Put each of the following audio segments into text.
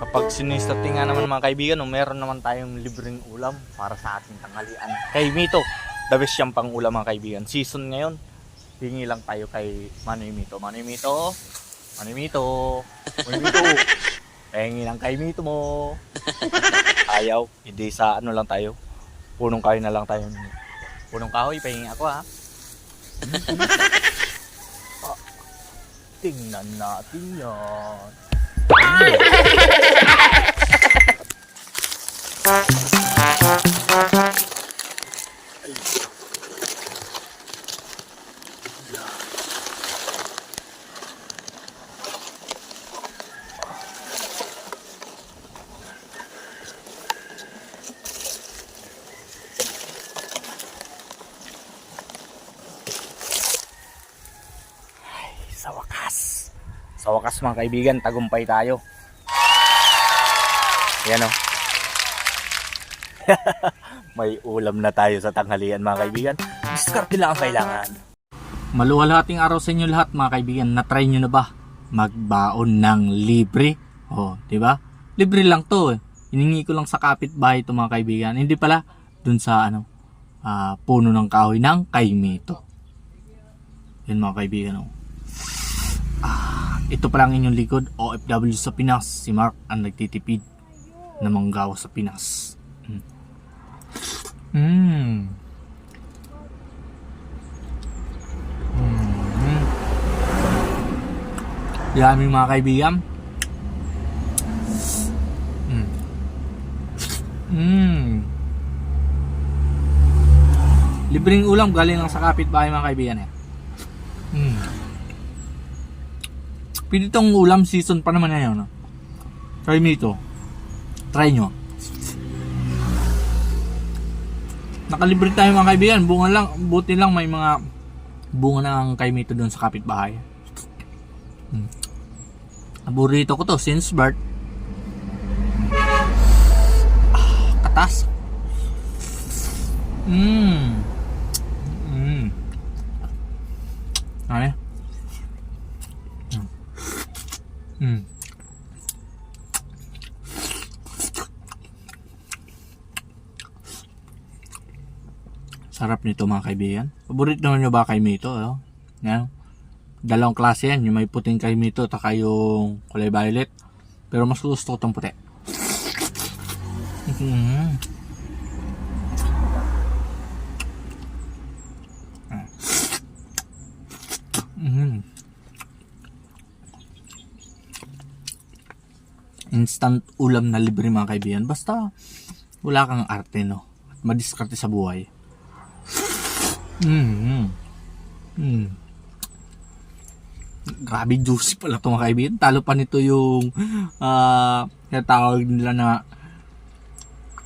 Kapag sinistate nga naman mga kaibigan, no, meron naman tayong libreng ulam para sa ating tanghalian. Kay Mito, the best siyang pang ulam mga kaibigan. Season ngayon, hingi lang tayo kay Manoy Mito. Manoy Mito, Manoy Mito, Manoy Mito. Pahingi lang kay Mito mo. Ayaw, hindi sa ano lang tayo. Punong kahoy na lang tayo. Punong kahoy, pahingi ako ha. Ah, Tingnan natin yan. Sa wakas mga kaibigan, tagumpay tayo. Yan o. May ulam na tayo sa tanghalian mga kaibigan. Diskarte lang ang kailangan. Maluwalhating araw sa inyo lahat mga kaibigan. Na-try nyo na ba magbaon ng libre? Oh, di ba? Libre lang to eh. Hiningi ko lang sa kapitbahay to mga kaibigan. Hindi pala dun sa ano, ah, puno ng kahoy ng kaimito. Yan mga kaibigan oh. Ito pa lang inyong likod, OFW sa Pinas, si Mark ang nagtitipid na manggawa sa Pinas. Mm. Mm. Mm. Yan aming mga kaibigan. Mm. Mm. Libreng ulam galing lang sa kapitbahay mga kaibigan eh. Mm. Pwede itong ulam season pa naman ngayon. No? Try me ito. Try nyo. Nakalibre tayo mga kaibigan. Bunga lang, buti lang may mga bunga ng kaimito doon sa kapitbahay. Hmm. Paborito ko to since birth. Ah, katas. Mmm. Ano yan? Mm. Sarap nito mga kaibigan. Paborito naman nyo ba kay Mito? Oh? Yan. Dalawang klase yan. Yung may puting kay Mito taka yung kulay violet. Pero mas gusto ko itong puti. Mm. Instant ulam na libre mga kaibigan. Basta wala kang arte no. At madiskarte sa buhay. Mm. Mm. Grabe juicy pala ito mga kaibigan. Talo pa nito yung ah uh, tawag nila na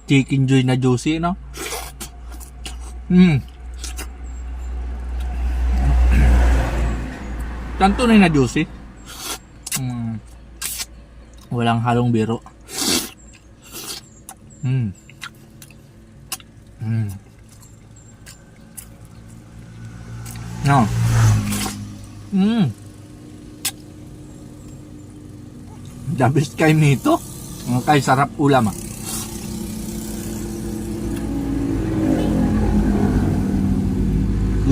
chicken joy na juicy no. Mm. Tanto na na juicy. Mm. Walang halong biro. Mm. Mm. No. Mm. The best kay nito. Kay sarap ulam ah.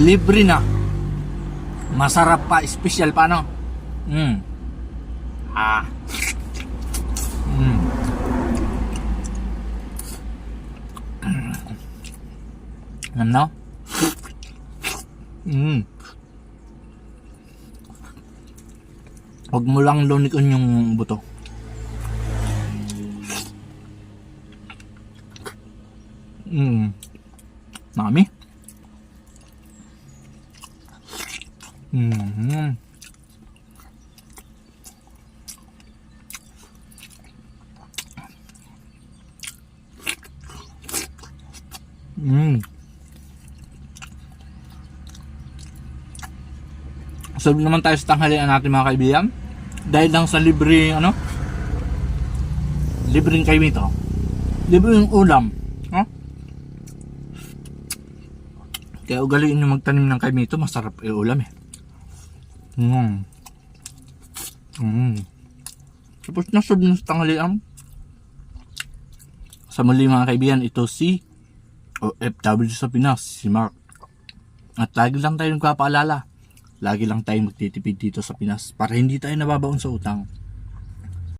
Libre na. Masarap pa, special pa no. Mm. Ah. Mm. Ano? Mm. Huwag mo lang lunikon yung buto. Mm. Nami? Mm. Mm. So naman tayo sa tanghalian natin mga kaibigan. Dahil lang sa libre ano? Libreng kaimito. Libreng ulam. No? Kaya ugaliin nyo magtanim ng kaimito, masarap yung ulam eh. Mm. Mm. Tapos nasod na sa tanghalian. Sa muli mga kaibigan, ito si OFW sa Pinas, si Mark. At lagi lang tayo nagpapaalala. Lagi lang tayo magtitipid dito sa Pinas para hindi tayo nababaon sa utang.